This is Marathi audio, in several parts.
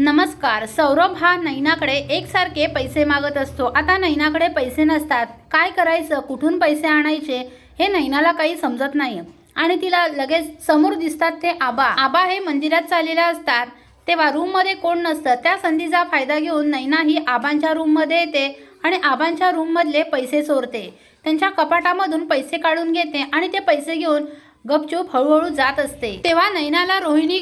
नमस्कार सौरभ हा नैनाकडे एकसारखे पैसे मागत असतो. आता नैनाकडे पैसे नसतात. काय करायचं? कुठून पैसे आणायचे? हे नैनाला काही समजत नाही आणि तिला लगेच समोर दिसतात ते आबा. आबा हे मंदिरात चाललेले असतात. तेव्हा रूममध्ये कोण नसतं. त्या संधीचा फायदा घेऊन नैना ही आबांच्या रूममध्ये येते आणि आबांच्या रूममधले पैसे चोरते. त्यांच्या कपाटामधून पैसे काढून घेते आणि ते पैसे घेऊन गपचूप हळूहळू जात असते. तेव्हा नैनाला रोहिणी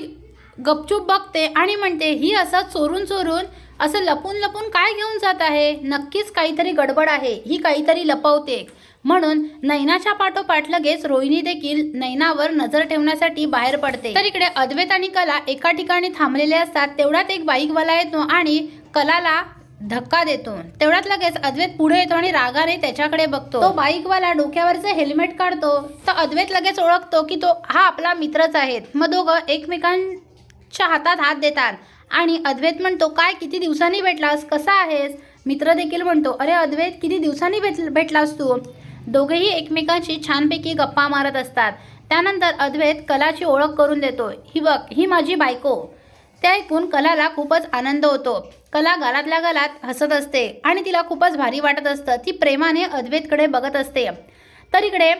गपचूप बघते आणि म्हणते ही असं चोरून चोरून असं लपून लपून काय घेऊन जात आहे? नक्कीच काहीतरी गडबड आहे. ही काहीतरी लपवते. म्हणून नैनाच्या पाठोपाठ लगेच रोहिणी देखील नैनावर नजर ठेवण्यासाठी बाहेर पडते. तर इकडे अद्वैत आणि कला एका ठिकाणी थांबलेले असतात. तेवढ्यात एक बाईकवाला येतो आणि कलाला धक्का देतो. तेवढ्यात लगेच अद्वैत पुढे येतो आणि रागाने त्याच्याकडे बघतो. तो बाईकवाला डोक्यावरचं हेल्मेट काढतो. तर अद्वैत लगेच ओळखतो की तो हा आपला मित्रच आहे मग दोघं एकमेकां च्या हातात हात देतात. आणि अद्वैत म्हणतो काय किती दिवसांनी भेटलास? कसा आहेस? मित्र देखील म्हणतो अरे अद्वैत किती दिवसांनी भेट भेटलास तू? दोघेही एकमेकांशी छानपैकी गप्पा मारत असतात. त्यानंतर अद्वैत कलाची ओळख करून देतो ही बघ ही माझी बायको. ते ऐकून कलाला खूपच आनंद होतो. कला गालातल्या गालात हसत असते आणि तिला खूपच भारी वाटत असतं. ती प्रेमाने अद्वैतकडे बघत असते. तर इकडे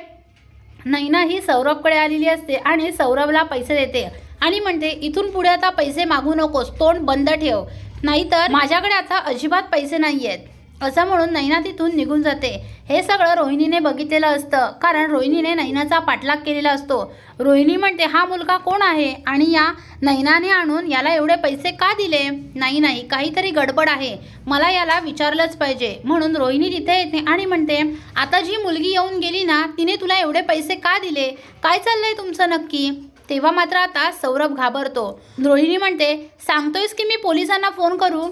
नैना ही सौरभकडे आलेली असते आणि सौरभला पैसे देते. आणि म्हणते इथून पुढे आता पैसे मागू नकोस तोंड बंद ठेव. नाहीतर माझ्याकडे आता अजिबात पैसे नाही आहेत असं म्हणून नैना तिथून निघून जाते. हे सगळं रोहिणीने बघितलेलं असतं कारण रोहिणीने नैनाचा पाठलाग केलेला असतो. रोहिणी म्हणते हा मुलगा कोण आहे? आणि या नैनाने आणून याला एवढे पैसे का दिले? नाही नाही काहीतरी गडबड आहे. मला याला विचारलंच पाहिजे. म्हणून रोहिणी तिथे येते आणि म्हणते आता जी मुलगी येऊन गेली ना तिने तुला एवढे पैसे का दिले? काय चाललंय तुमचं नक्की? तेव्हा मात्र आता सौरभ घाबरतो. रोहिणी म्हणते सांगतोयस की मी पोलिसांना फोन करू?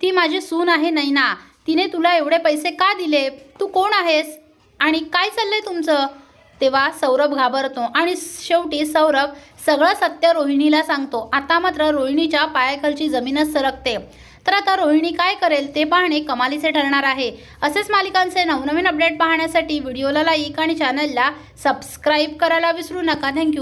ती माझी सून आहे नैना. तिने तुला एवढे पैसे का दिले? तू कोण आहेस? आणि काय चाललंय तुमचं? तेव्हा सौरभ घाबरतो आणि शेवटी सौरभ सगळं सत्य रोहिणीला सांगतो. आता मात्र रोहिणीच्या पायाखालची जमीनच सरकते. तर आता रोहिणी काय करेल ते पाहणे कमालीचे ठरणार आहे. असेच मालिकांचे नवनवीन अपडेट पाहण्यासाठी व्हिडिओला लाईक आणि चॅनलला सबस्क्राईब करायला विसरू नका. थँक्यू